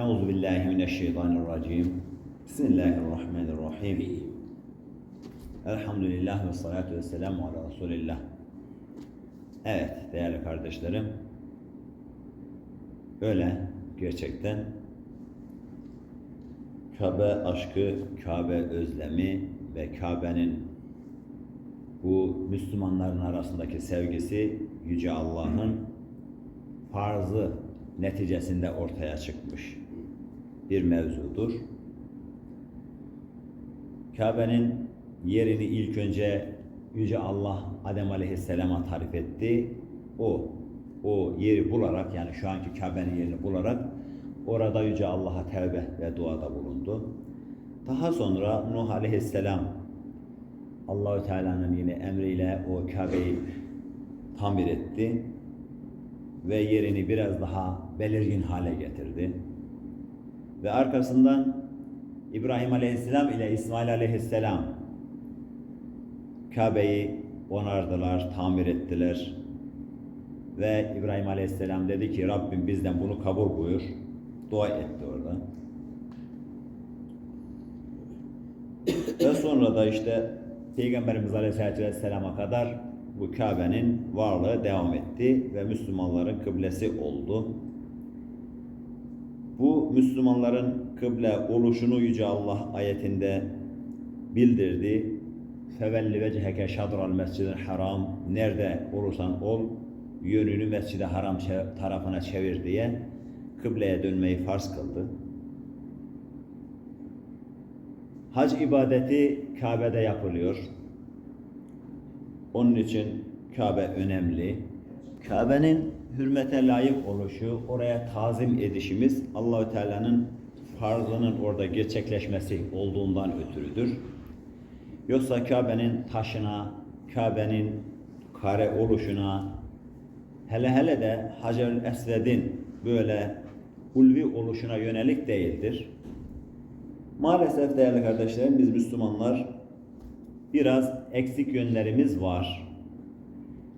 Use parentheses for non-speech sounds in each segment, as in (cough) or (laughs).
Euzu billahi mineşşeytanirracim. Bismillahirrahmanirrahim. Elhamdülillah ve salatu ve selamu ala Resulillah. Evet değerli kardeşlerim. Öyle gerçekten Kabe aşkı, Kabe özlemi ve Kabe'nin bu Müslümanların arasındaki sevgisi Yüce Allah'ın farzı neticesinde ortaya çıkmış bir mevzudur. Kabe'nin yerini ilk önce Yüce Allah Adem Aleyhisselam'a tarif etti. O, o yeri bularak yani şu anki Kabe'nin yerini bularak orada Yüce Allah'a tevbe ve duada bulundu. Daha sonra Nuh Aleyhisselam Allahü Teala'nın yine emriyle o Kabe'yi tamir etti ve yerini biraz daha belirgin hale getirdi. Ve arkasından İbrahim Aleyhisselam ile İsmail Aleyhisselam Kabe'yi onardılar, tamir ettiler. Ve İbrahim Aleyhisselam dedi ki Rabbim bizden bunu kabul buyur. Dua etti orada. Ve sonra da işte Peygamberimiz Aleyhisselatü Vesselam'a kadar bu Kabe'nin varlığı devam etti ve Müslümanların kıblesi oldu. Bu Müslümanların kıble oluşunu Yüce Allah ayetinde bildirdi. Fevelli vecheke şadral mescidil haram nerede olursan ol yönünü mescide haram tarafına çevir diye kıbleye dönmeyi farz kıldı. Hac ibadeti Kabe'de yapılıyor. Onun için Kabe önemli. Kabe'nin hürmete layık oluşu, oraya tazim edişimiz Allahü Teala'nın farzının orada gerçekleşmesi olduğundan ötürüdür. Yoksa Kabe'nin taşına, Kabe'nin kare oluşuna, hele hele de Hacer-ül Esved'in böyle ulvi oluşuna yönelik değildir. Maalesef değerli kardeşlerim biz Müslümanlar biraz eksik yönlerimiz var.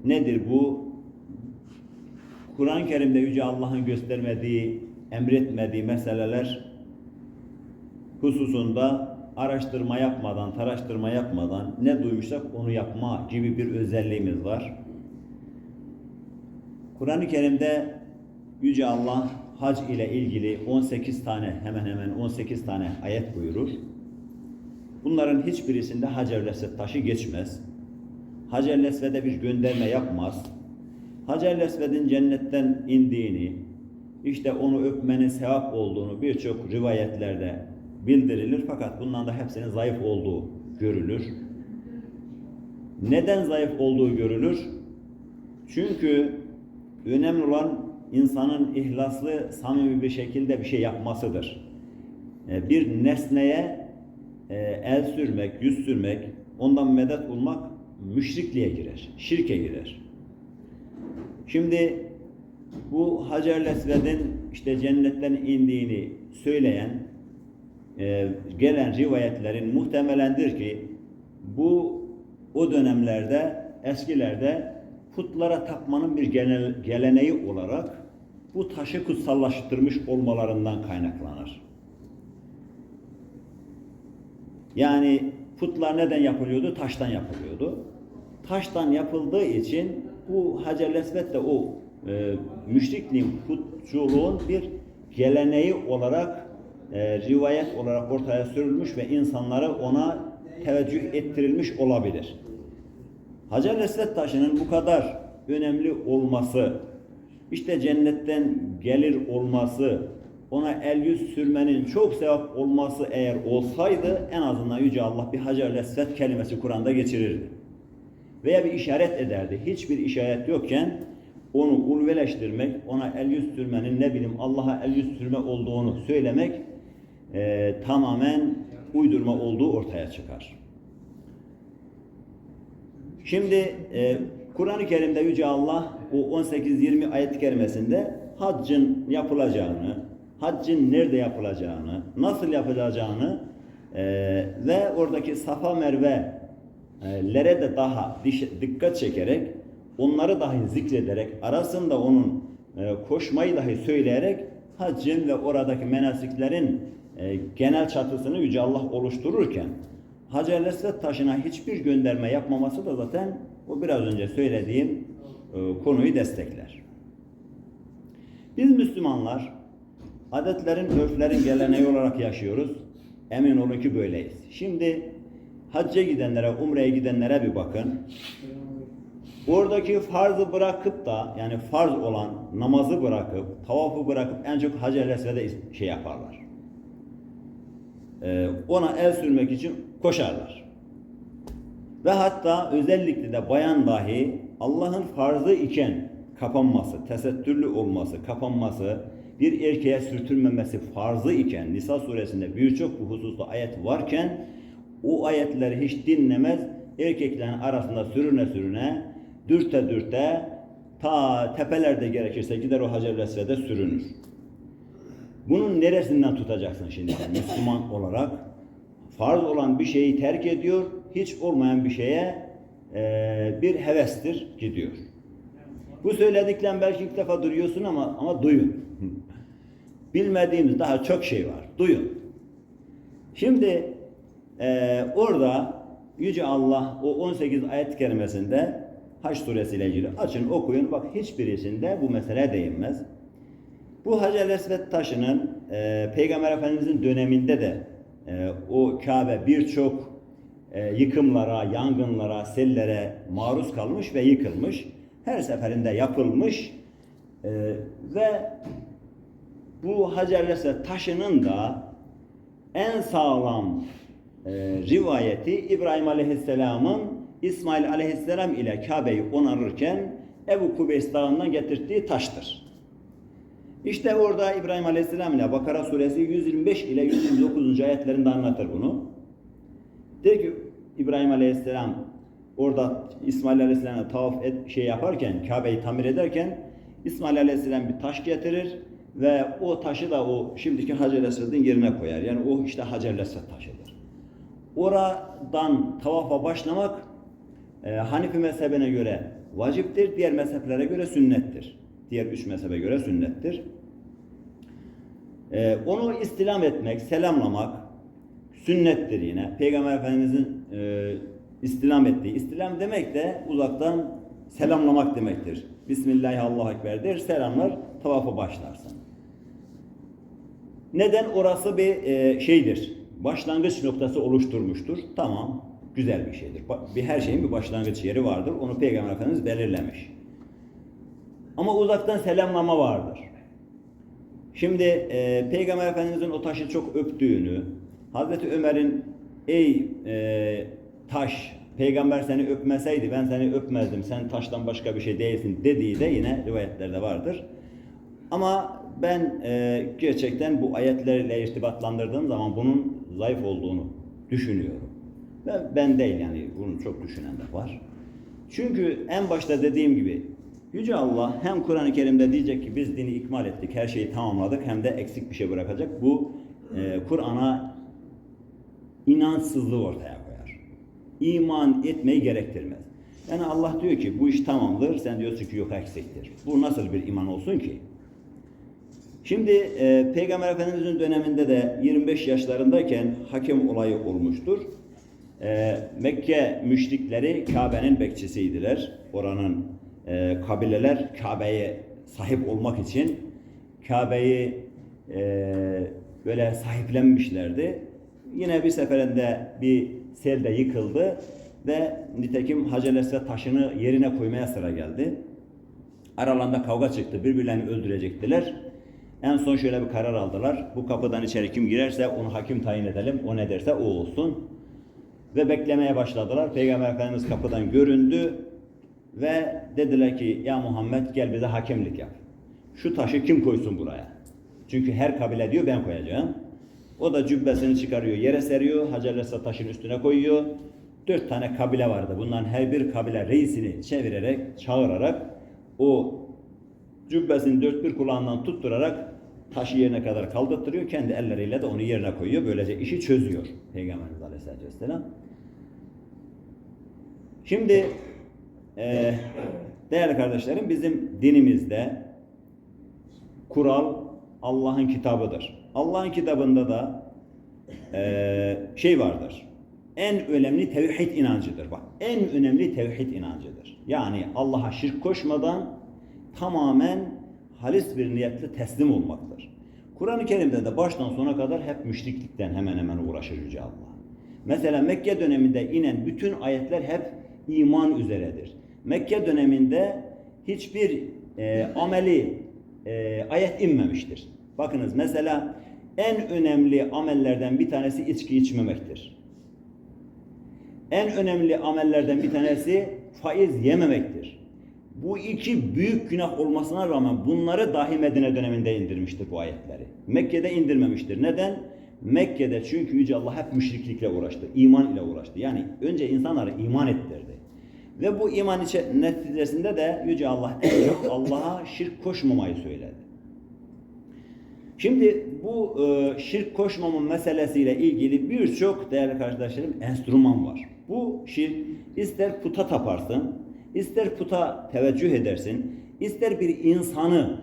Nedir bu? Kur'an-ı Kerim'de Yüce Allah'ın göstermediği, emretmediği meseleler hususunda araştırma yapmadan, taraştırma yapmadan ne duymuşsak onu yapma gibi bir özelliğimiz var. Kur'an-ı Kerim'de Yüce Allah hac ile ilgili 18 tane hemen hemen 18 tane ayet buyurur. Bunların hiçbirisinde Hacer-i taşı geçmez. Hacer-i bir gönderme yapmaz. Hacer-i Esved'in cennetten indiğini, işte onu öpmenin sevap olduğunu birçok rivayetlerde bildirilir. Fakat bundan da hepsinin zayıf olduğu görülür. Neden zayıf olduğu görülür? Çünkü önemli olan insanın ihlaslı, samimi bir şekilde bir şey yapmasıdır. Bir nesneye e, el sürmek, yüz sürmek, ondan medet bulmak müşrikliğe girer, şirke girer. Şimdi bu Hacer-i işte cennetten indiğini söyleyen e, gelen rivayetlerin muhtemelendir ki bu o dönemlerde eskilerde putlara tapmanın bir genel, geleneği olarak bu taşı kutsallaştırmış olmalarından kaynaklanır. Yani putlar neden yapılıyordu? Taştan yapılıyordu. Taştan yapıldığı için bu Hacer-i Esved de o e, müşrikliğin, putçuluğun bir geleneği olarak, e, rivayet olarak ortaya sürülmüş ve insanları ona teveccüh ettirilmiş olabilir. Hacer-i Esved taşının bu kadar önemli olması, işte cennetten gelir olması, ona el yüz sürmenin çok sevap olması eğer olsaydı en azından Yüce Allah bir Hacer-i Esved kelimesi Kur'an'da geçirirdi. Veya bir işaret ederdi. Hiçbir işaret yokken onu ulveleştirmek, ona el yüz sürmenin ne bileyim Allah'a el yüz sürme olduğunu söylemek e, tamamen uydurma olduğu ortaya çıkar. Şimdi e, Kur'an-ı Kerim'de Yüce Allah bu 18-20 ayet-i kerimesinde haccın yapılacağını, haccın nerede yapılacağını, nasıl yapılacağını e, ve oradaki Safa Merve'lere de daha dikkat çekerek, onları dahi zikrederek, arasında onun e, koşmayı dahi söyleyerek haccın ve oradaki menasiklerin e, genel çatısını Yüce Allah oluştururken Esved taşına hiçbir gönderme yapmaması da zaten o biraz önce söylediğim e, konuyu destekler. Biz Müslümanlar adetlerin, örflerin geleneği olarak yaşıyoruz. Emin olun ki böyleyiz. Şimdi hacca gidenlere, umreye gidenlere bir bakın. Oradaki farzı bırakıp da yani farz olan namazı bırakıp, tavafı bırakıp en çok Hacer-i Esved'e şey yaparlar. Ee, ona el sürmek için koşarlar. Ve hatta özellikle de bayan dahi Allah'ın farzı iken kapanması, tesettürlü olması, kapanması, bir erkeğe sürtülmemesi farzı iken Nisa suresinde birçok bu hususta ayet varken o ayetleri hiç dinlemez, erkeklerin arasında sürüne sürüne, dürte dürte ta tepelerde gerekirse gider o Hacer-i sürünür. Bunun neresinden tutacaksın şimdi sen (laughs) Müslüman olarak? Farz olan bir şeyi terk ediyor, hiç olmayan bir şeye eee, bir hevestir gidiyor. Bu söylediklerim belki ilk defa duyuyorsun ama ama duyun. (laughs) Bilmediğimiz daha çok şey var. Duyun. Şimdi eee, orada Yüce Allah o 18 ayet kerimesinde Haç suresiyle ilgili açın okuyun. Bak hiçbirisinde bu mesele değinmez. Bu Hacer Esved taşının e, Peygamber Efendimizin döneminde de e, o Kabe birçok e, yıkımlara, yangınlara, sellere maruz kalmış ve yıkılmış. Her seferinde yapılmış e, ve bu Hacer Esved taşının da en sağlam rivayeti İbrahim Aleyhisselam'ın İsmail Aleyhisselam ile Kabe'yi onarırken Ebu Kubeys Dağı'ndan getirdiği taştır. İşte orada İbrahim Aleyhisselam ile Bakara suresi 125 ile 129. ayetlerinde anlatır bunu. Der ki İbrahim Aleyhisselam orada İsmail Aleyhisselam'a tavaf et, şey yaparken, Kabe'yi tamir ederken İsmail Aleyhisselam bir taş getirir ve o taşı da o şimdiki Hacer Esved'in yerine koyar. Yani o işte Hacer Esved taşıdır. Oradan tavafa başlamak e, Hanifi mezhebine göre vaciptir, diğer mezheplere göre sünnettir. Diğer üç mezhebe göre sünnettir. E, onu istilam etmek, selamlamak sünnettir yine. Peygamber Efendimizin e, istilam ettiği, istilam demek de uzaktan selamlamak demektir. Bismillahirrahmanirrahim, Allahu selamlar, tavafa başlarsın. Neden? Orası bir e, şeydir. Başlangıç noktası oluşturmuştur. Tamam, güzel bir şeydir. Bir her şeyin bir başlangıç yeri vardır. Onu Peygamber Efendimiz belirlemiş. Ama uzaktan selamlama vardır. Şimdi e, Peygamber Efendimizin o taşı çok öptüğünü, Hazreti Ömer'in ey e, taş, peygamber seni öpmeseydi ben seni öpmezdim, sen taştan başka bir şey değilsin dediği de yine rivayetlerde vardır. Ama ben e, gerçekten bu ayetlerle irtibatlandırdığım zaman bunun zayıf olduğunu düşünüyorum. Ve ben değil yani bunu çok düşünen de var. Çünkü en başta dediğim gibi Yüce Allah hem Kur'an-ı Kerim'de diyecek ki biz dini ikmal ettik, her şeyi tamamladık hem de eksik bir şey bırakacak. Bu e, Kur'an'a inançsızlığı ortaya koyar. İman etmeyi gerektirmez. Yani Allah diyor ki bu iş tamamdır, sen diyorsun ki yok eksiktir. Bu nasıl bir iman olsun ki? Şimdi e, Peygamber Efendimizin döneminde de 25 yaşlarındayken hakem olayı olmuştur. E, Mekke müşrikleri Kabe'nin bekçisiydiler. Oranın e, kabileler Kabe'ye sahip olmak için Kabe'yi e, böyle sahiplenmişlerdi. Yine bir seferinde bir selde yıkıldı ve nitekim Hacer taşını yerine koymaya sıra geldi. Aralarında kavga çıktı. Birbirlerini öldürecektiler. En son şöyle bir karar aldılar. Bu kapıdan içeri kim girerse onu hakim tayin edelim. O ne derse o olsun. Ve beklemeye başladılar. Peygamber Efendimiz kapıdan göründü. Ve dediler ki ya Muhammed gel bize hakemlik yap. Şu taşı kim koysun buraya? Çünkü her kabile diyor ben koyacağım. O da cübbesini çıkarıyor, yere seriyor. Hacer Esved taşın üstüne koyuyor. Dört tane kabile vardı. Bunların her bir kabile reisini çevirerek, çağırarak o cübbesini dört bir kulağından tutturarak taşı yerine kadar kaldırtırıyor. Kendi elleriyle de onu yerine koyuyor. Böylece işi çözüyor Peygamberimiz Aleyhisselatü Vesselam. Şimdi e, değerli kardeşlerim bizim dinimizde kural Allah'ın kitabıdır. Allah'ın kitabında da eee, şey vardır. En önemli tevhid inancıdır. Bak en önemli tevhid inancıdır. Yani Allah'a şirk koşmadan tamamen halis bir niyetle teslim olmaktır. Kur'an-ı Kerim'de de baştan sona kadar hep müşriklikten hemen hemen uğraşır Yüce Allah. Mesela Mekke döneminde inen bütün ayetler hep iman üzeredir. Mekke döneminde hiçbir e, ameli e, ayet inmemiştir. Bakınız mesela en önemli amellerden bir tanesi içki içmemektir. En önemli amellerden bir tanesi faiz yememektir. Bu iki büyük günah olmasına rağmen bunları dahi Medine döneminde indirmiştir bu ayetleri. Mekke'de indirmemiştir. Neden? Mekke'de çünkü Yüce Allah hep müşriklikle uğraştı, iman ile uğraştı. Yani önce insanları iman ettirdi. Ve bu iman neticesinde de Yüce Allah (coughs) Allah'a şirk koşmamayı söyledi. Şimdi bu e, şirk koşmama meselesiyle ilgili birçok değerli kardeşlerim enstrüman var. Bu şirk ister puta taparsın, ister puta teveccüh edersin, ister bir insanı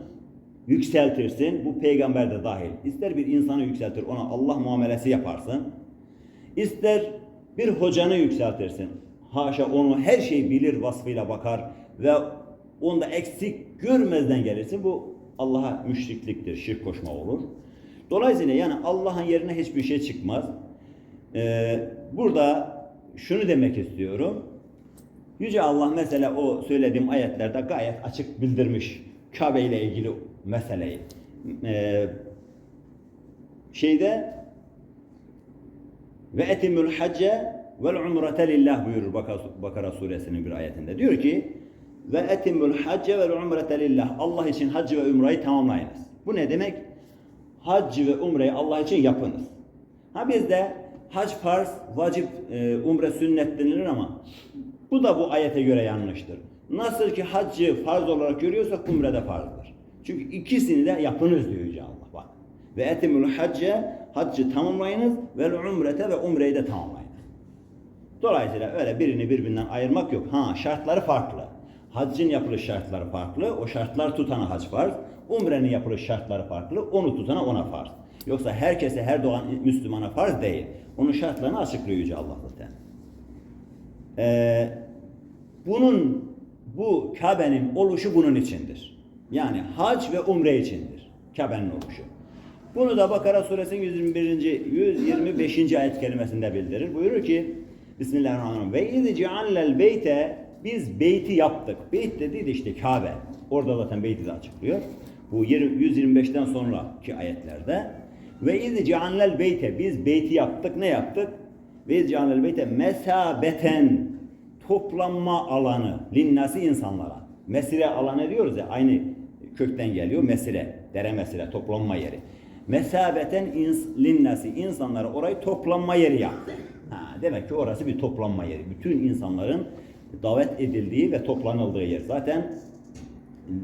yükseltirsin, bu peygamber de dahil. İster bir insanı yükseltir, ona Allah muamelesi yaparsın. İster bir hocanı yükseltirsin. Haşa onu her şeyi bilir vasfıyla bakar ve onda eksik görmezden gelirsin. Bu Allah'a müşrikliktir, şirk koşma olur. Dolayısıyla yani Allah'ın yerine hiçbir şey çıkmaz. Ee, burada şunu demek istiyorum. Yüce Allah mesela o söylediğim ayetlerde gayet açık bildirmiş Kabe ile ilgili meseleyi. Ee, şeyde ve etimül hacce vel umrete lillah buyurur Bakara, suresinin bir ayetinde. Diyor ki ve etimül hacce vel umrete lillah. Allah için haccı ve umreyi tamamlayınız. Bu ne demek? Haccı ve umreyi Allah için yapınız. Ha bizde hac farz, vacip, e, umre sünnet denilir ama bu da bu ayete göre yanlıştır. Nasıl ki haccı farz olarak görüyorsak umre de farzdır. Çünkü ikisini de yapınız diyor Yüce Allah. Bak. Ve etimül hacce haccı tamamlayınız ve umrete ve umreyi de tamamlayınız. Dolayısıyla öyle birini birbirinden ayırmak yok. Ha şartları farklı. Haccın yapılış şartları farklı. O şartlar tutana hac farz. Umrenin yapılış şartları farklı. Onu tutana ona farz. Yoksa herkese her doğan Müslümana farz değil. Onun şartlarını açıklıyor Yüce Allah zaten. Ee, bunun bu Kabe'nin oluşu bunun içindir. Yani hac ve umre içindir. Kabe'nin oluşu. Bunu da Bakara suresinin 121. 125. ayet kelimesinde bildirir. Buyurur ki Bismillahirrahmanirrahim. Ve iz ceallel beyte biz beyti yaptık. Beyt dediği de işte Kabe. Orada zaten beyti de açıklıyor. Bu 125'ten sonraki ayetlerde. Ve iz ceallel beyte biz beyti yaptık. Ne yaptık? Ve ceallel beyte mesabeten toplanma alanı linnasi insanlara. Mesire alanı diyoruz ya aynı kökten geliyor. Mesire, dere mesire, toplanma yeri. Mesabeten ins, linnasi insanlara orayı toplanma yeri yaptı. Ha, demek ki orası bir toplanma yeri. Bütün insanların davet edildiği ve toplanıldığı yer. Zaten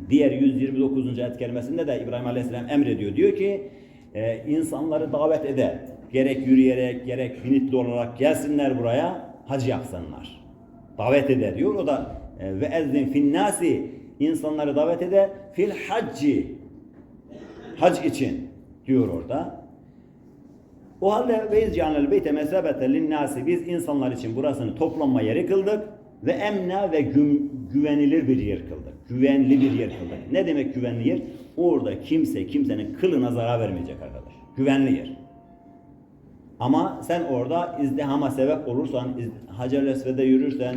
diğer 129. ayet kelimesinde de İbrahim Aleyhisselam emrediyor. Diyor ki e, insanları davet eder. Gerek yürüyerek gerek binitli olarak gelsinler buraya hac yapsınlar. Davet eder diyor. O da e, ve ezzin finnasi insanları davet eder fil hacci hac için diyor orada. O halde ve izcanel beyte mesabete linnasi biz insanlar için burasını toplanma yeri kıldık ve emna ve gü- güvenilir bir yer kıldık. Güvenli bir yer kıldık. Ne demek güvenli yer? Orada kimse kimsenin kılına zarar vermeyecek arkadaş. Güvenli yer. Ama sen orada izdihama sebep olursan, Hacer-i yürürsen,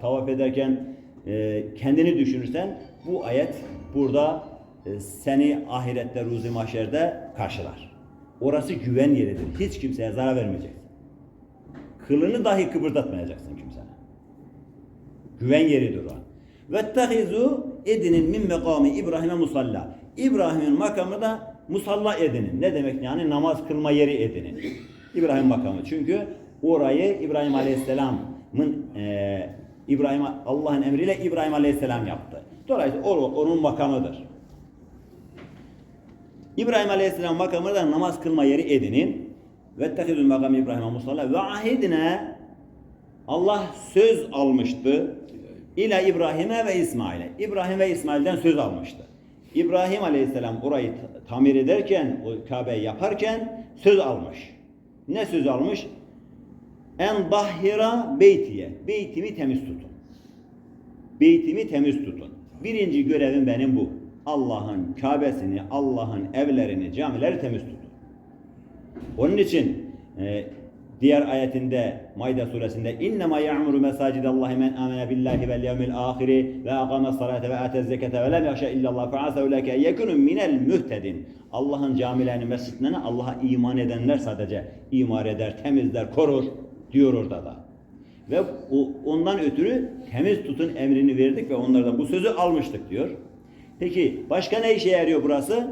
tavaf ederken e, kendini düşünürsen bu ayet burada e, seni ahirette, ruzi mahşerde karşılar. Orası güven yeridir. Hiç kimseye zarar vermeyeceksin. Kılını dahi kıpırdatmayacaksın kimsene. Güven yeridir o. Vettehizu edinin min mekami İbrahim'e musalla. İbrahim'in makamı da musalla edinin. Ne demek yani? Namaz kılma yeri edinin. İbrahim makamı. Çünkü orayı İbrahim Aleyhisselam'ın e, İbrahim Allah'ın emriyle İbrahim Aleyhisselam yaptı. Dolayısıyla o onun makamıdır. İbrahim Aleyhisselam makamı da namaz kılma yeri edinin. Vettehidül makam İbrahim'e musalla ve ahidine Allah söz almıştı ile İbrahim'e ve İsmail'e. İbrahim ve İsmail'den söz almıştı. İbrahim Aleyhisselam orayı ta- tamir ederken, o Kabe'yi yaparken söz almış. Ne söz almış? En dahira beytiye. Beytimi temiz tutun. Beytimi temiz tutun. Birinci görevim benim bu. Allah'ın Kabe'sini, Allah'ın evlerini, camileri temiz tutun. Onun için e, diğer ayetinde Maide suresinde innema ya'muru mesacidallahi men amene billahi vel yevmil ahiri ve aqame salate ve ate zekete ve lem yahşe illallah fe asa uleke yekunu minel mühtedin. Allah'ın camilerini, mescitlerini Allah'a iman edenler sadece imar eder, temizler, korur diyor orada da. Ve ondan ötürü temiz tutun emrini verdik ve onlardan bu sözü almıştık diyor. Peki başka ne işe yarıyor burası?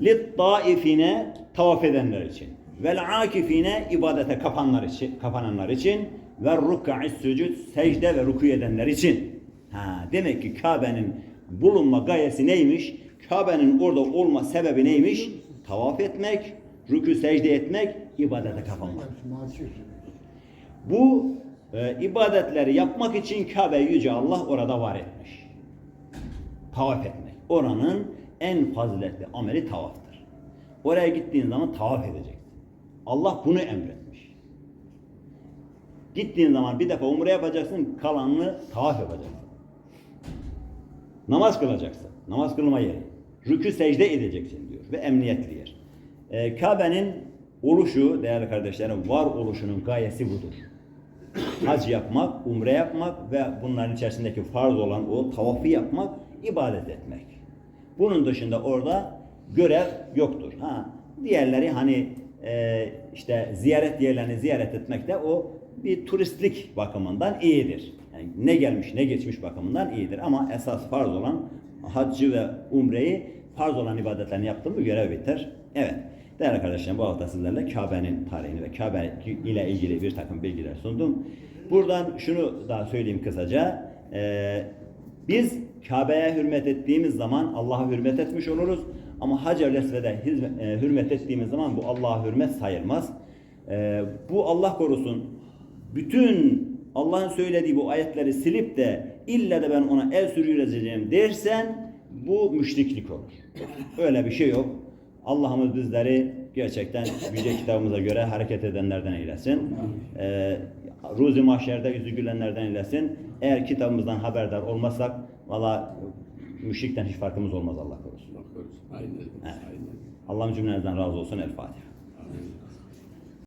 Lit-taifine tavaf edenler için. Vel akifine ibadete kapanlar için, kapananlar için ve rukka'i sücud secde ve ruku edenler için. Ha, demek ki Kabe'nin bulunma gayesi neymiş? Kabe'nin orada olma sebebi neymiş? Tavaf etmek, rükû secde etmek, ibadete kapanmak. Bu e, ibadetleri yapmak için Kabe Yüce Allah orada var etmiş. Tavaf etmek. Oranın en faziletli ameli tavaftır. Oraya gittiğin zaman tavaf edeceksin. Allah bunu emretmiş. Gittiğin zaman bir defa umre yapacaksın, kalanını tavaf yapacaksın. Namaz kılacaksın. Namaz kılma yeri. Rükü secde edeceksin diyor ve emniyetli yer. Ee, Kabe'nin oluşu değerli kardeşlerim var oluşunun gayesi budur. Hac yapmak, umre yapmak ve bunların içerisindeki farz olan o tavafı yapmak, ibadet etmek. Bunun dışında orada görev yoktur. Ha, diğerleri hani e, işte ziyaret yerlerini ziyaret etmek de o bir turistlik bakımından iyidir. Yani ne gelmiş ne geçmiş bakımından iyidir ama esas farz olan haccı ve umreyi farz olan ibadetlerini yaptın mı görev biter. Evet. Değerli kardeşlerim bu hafta sizlerle Kabe'nin tarihini ve Kabe ile ilgili bir takım bilgiler sundum. Buradan şunu da söyleyeyim kısaca. Ee, biz Kabe'ye hürmet ettiğimiz zaman Allah'a hürmet etmiş oluruz. Ama hizmet- e, hürmet ettiğimiz zaman bu Allah'a hürmet sayılmaz. Ee, bu Allah korusun bütün Allah'ın söylediği bu ayetleri silip de illa da ben ona el sürüyeceğim dersen bu müşriklik olur. Öyle bir şey yok. Allah'ımız bizleri gerçekten yüce kitabımıza göre hareket edenlerden eylesin. Ee, Ruzi mahşerde yüzü gülenlerden eylesin. Eğer kitabımızdan haberdar olmazsak valla müşrikten hiç farkımız olmaz Allah korusun. Allah korusun. Aynen. Evet. Aynen. Allah'ın cümlenizden razı olsun. El Fatiha. Amin.